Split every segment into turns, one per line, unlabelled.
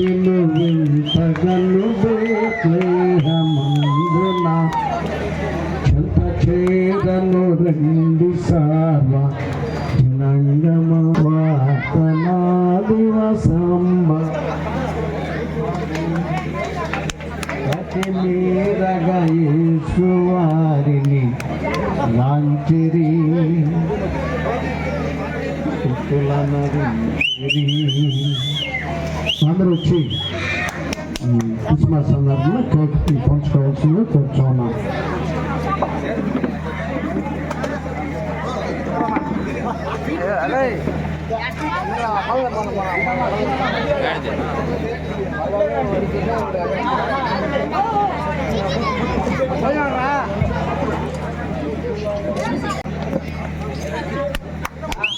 కదా చింతలేదిక యేసు పుట్టిను వింతగను బేత్లేహమందున చెంత చేదను రెండు సార్వ. జనంగమ వాతనా దివసంబ అతి మీరగా యేసు వారిని లాంటిరి అందరూ వచ్చి ఈ క్రిస్మస్ సందర్భంలో కేక్ పంచుకోవాల్సిందిగా కూర్చోన్నాం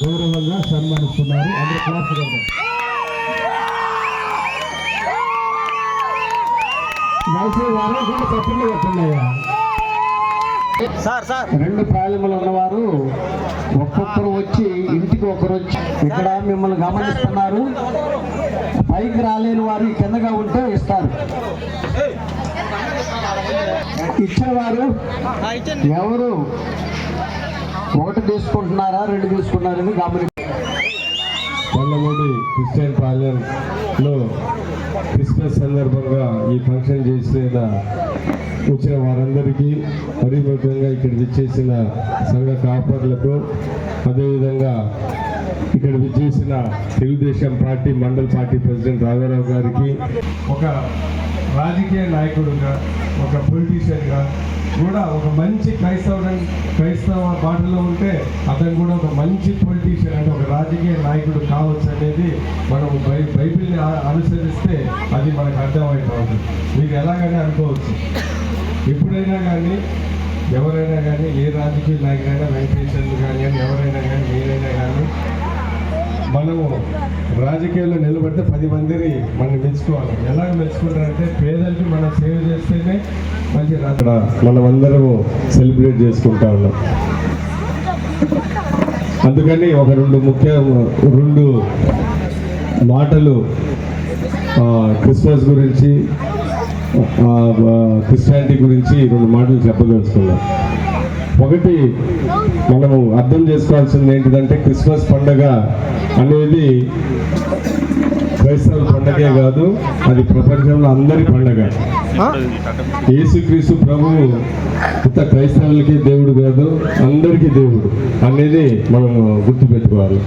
గౌరవంగా సన్మానిస్తున్నారు అందరూ క్లాస్ రెండు ప్రాయములు ఉన్నవారు ఒక్కొక్కరు వచ్చి ఇంటికి ఒకరు వచ్చి ఇక్కడ మిమ్మల్ని గమనిస్తున్నారు. పైకి రాలేని వారు కిందగా ఉంటే ఇస్తారు. ఇచ్చిన వారు ఎవరు? ఒకటి తీసుకుంటున్నారా రెండు తీసుకున్నారని గమని
కొండమూడి క్రిస్టియన్ పాలెంలో క్రిస్మస్ సందర్భంగా ఈ ఫంక్షన్ చేసిన వచ్చిన వారందరికీ మరీ ముఖ్యంగా ఇక్కడ విచ్చేసిన సంఘ కాపర్లకు అదేవిధంగా ఇక్కడ విచ్చేసిన Telugu Desam party mandal party president రాఘారావు గారికి ఒక రాజకీయ నాయకుడుగా ఒక పొలిటీషియన్గా కూడా ఒక మంచి క్రైస్తవ క్రైస్తవ బాటలో ఉంటే అతను కూడా ఒక మంచి పొలిటీ అంటే ఒక రాజకీయ నాయకుడు కావచ్చు అనేది మనం బై బైబిల్ని ఆ- అనుసరిస్తే అది మనకు అవుతుంది మీకు ఎలాగైనా అనుకోవచ్చు. ఎప్పుడైనా కానీ ఎవరైనా కానీ ఏ రాజకీయ నాయకుడైనా వెంకటేశ్వర్లు కానీ ఎవరైనా కానీ ఏదైనా కానీ మనము రాజకీయాల్లో నిలబడితే పది మందిని మనం మెచ్చుకోవాలి. ఎలా మెచ్చుకుంటారంటే పేదలకి మనం సేవ చేస్తేనే మంచి రాజ మనమందరము సెలబ్రేట్ చేసుకుంటా ఉన్నాం. అందుకని ఒక రెండు ముఖ్య రెండు మాటలు క్రిస్మస్ గురించి క్రిస్టియానిటీ గురించి రెండు మాటలు చెప్పదలుచుకున్నాం. ఒకటి మనము అర్థం చేసుకోవాల్సింది ఏంటిదంటే క్రిస్మస్ పండగ అనేది క్రైస్తవుల పండగే కాదు అది ప్రపంచంలో అందరి పండగ. యేసుక్రీస్తు ప్రభువు ఇంత క్రైస్తవులకి దేవుడు కాదు అందరికీ దేవుడు అనేది మనం గుర్తుపెట్టుకోవాలి.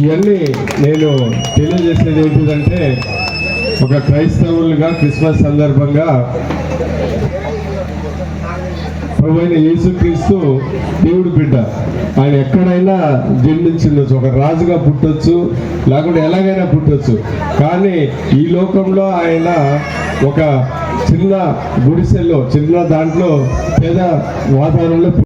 ఇవన్నీ నేను తెలియజేసేది ఏంటిదంటే ఒక క్రైస్తవులుగా క్రిస్మస్ సందర్భంగా ప్రభుత్వ యేసుక్రీస్తు దేవుడు బిడ్డ. ఆయన ఎక్కడైనా జన్మించిండొచ్చు ఒక రాజుగా పుట్టొచ్చు లేకుంటే ఎలాగైనా పుట్టొచ్చు. కానీ ఈ లోకంలో ఆయన ఒక చిన్న గుడిసెల్లో చిన్న దాంట్లో పేద వాతావరణంలో